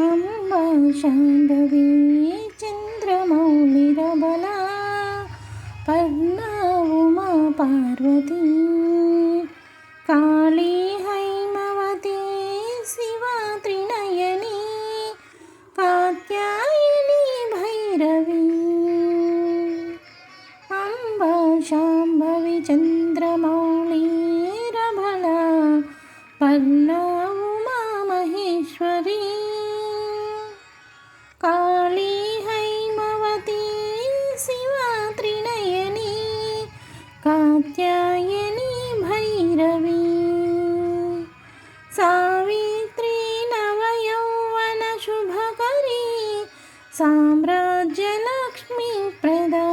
अम्ब शाम्भवी चन्द्रमौलिरबला पद्मा उमा पार्वती काली हैमवती शिवा त्रिनयनी कात्यायिनी भैरवी। अम्ब शाम्भवि चन्द्रमौलिरबला पद्मा సావిత్రి నవయౌవన శుభకరి సామ్రాజ్యలక్ష్మి ప్రదా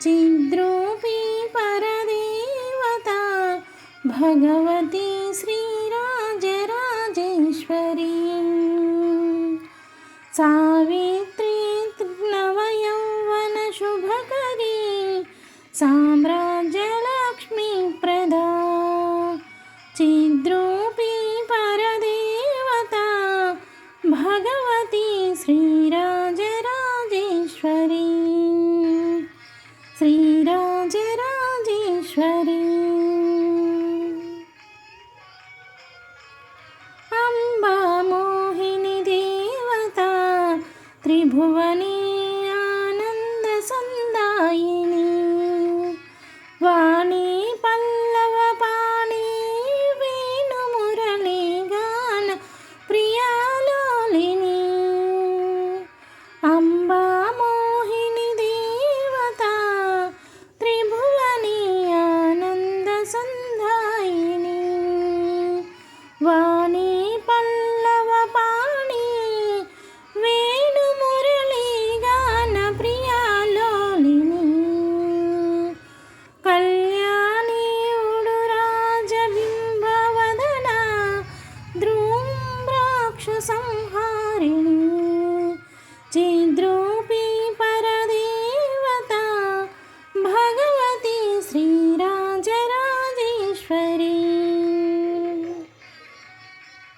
చిద్రూపీ పరదేవత భగవతి శ్రీరాజరాజేశ్వరి సావిత్రి నవయౌవన శుభకరి సామ్రా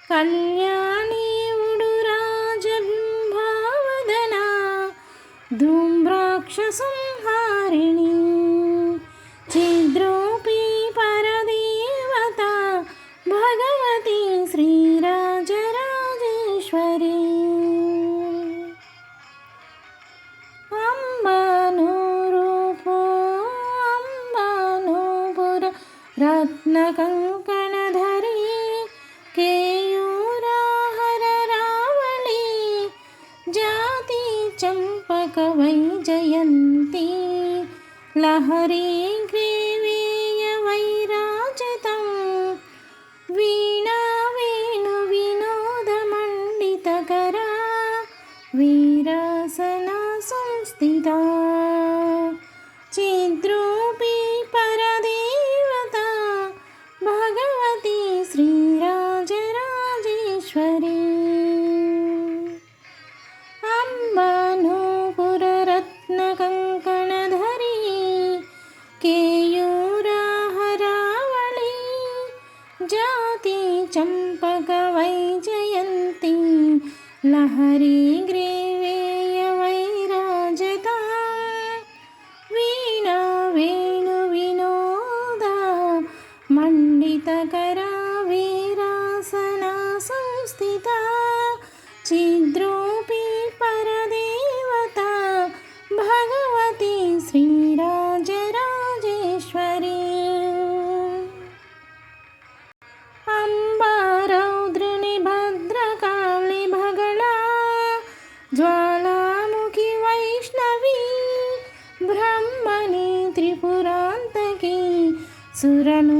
कल्याणी मुडुराजबिम्बावदना धूम्राक्षसंहारिणि సురను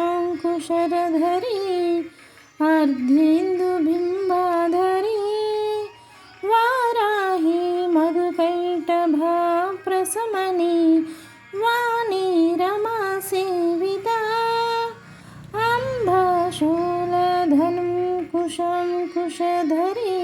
शङ्कुशरधरी अर्धेन्दुबिम्बाधरी वाराही वाराहि मधुपैटभासमनी वाणी रमा सेविता अम्भाधनु कुशं कुशधरी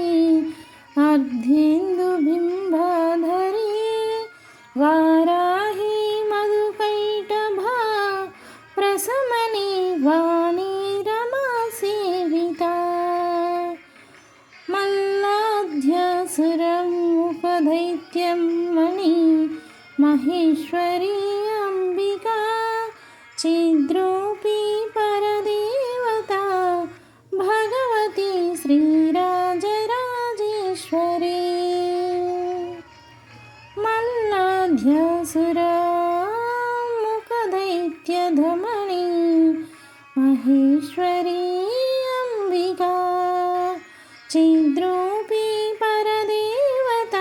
చిద్రూపీ పరదేవత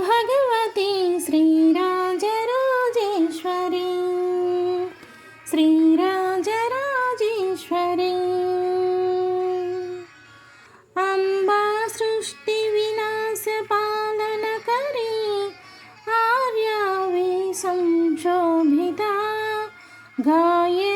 భగవతి శ్రీరాజరాజేశ్వరి శ్రీరాజరాజేశ్వరి అంబా సృష్టి వినాశ పాలన కరి ఆర్యావే సంశోభిత గాయే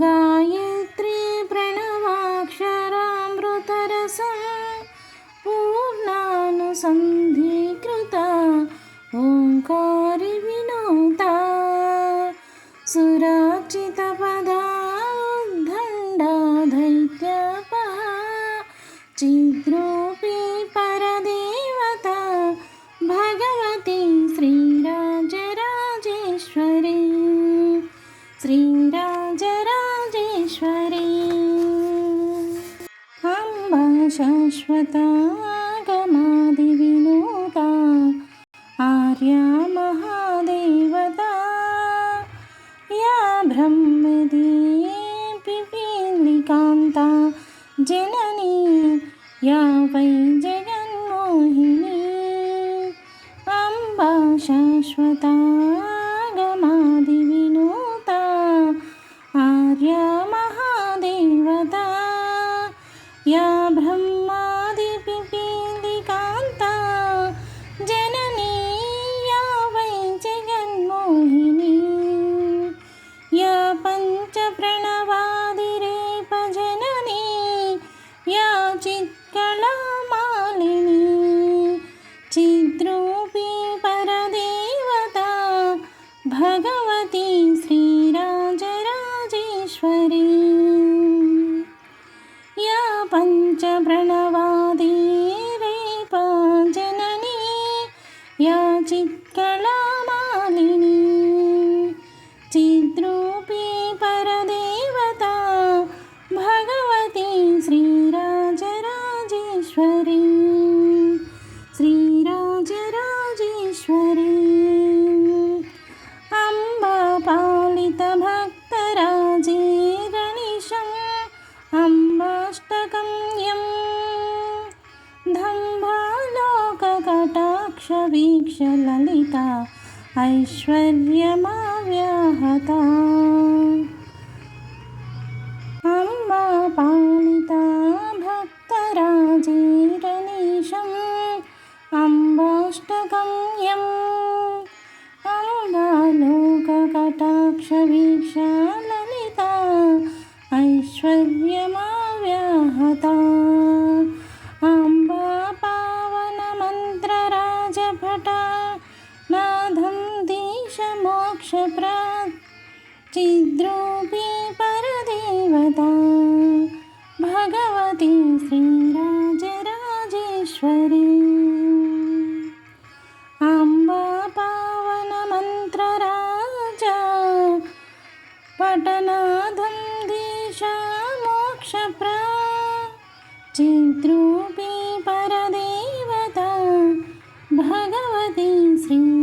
গা या ब्रह्मादिपिपीलिकान्ता जननी या वै जगन्मोहिनी। या पञ्चप्रणवादिरेपजननी या चित्कलामालिनी। चिद्रूपी परदेवता भगव वीक्ष ललिता ऐश्वर्यमाव्याहता। अम्बा पालिता भक्तराजीरनेशम् अम्बाष्टगम्यम्। अम्बालोककटाक्षवीक्ष भगवती श्रीराजराजेश्वरी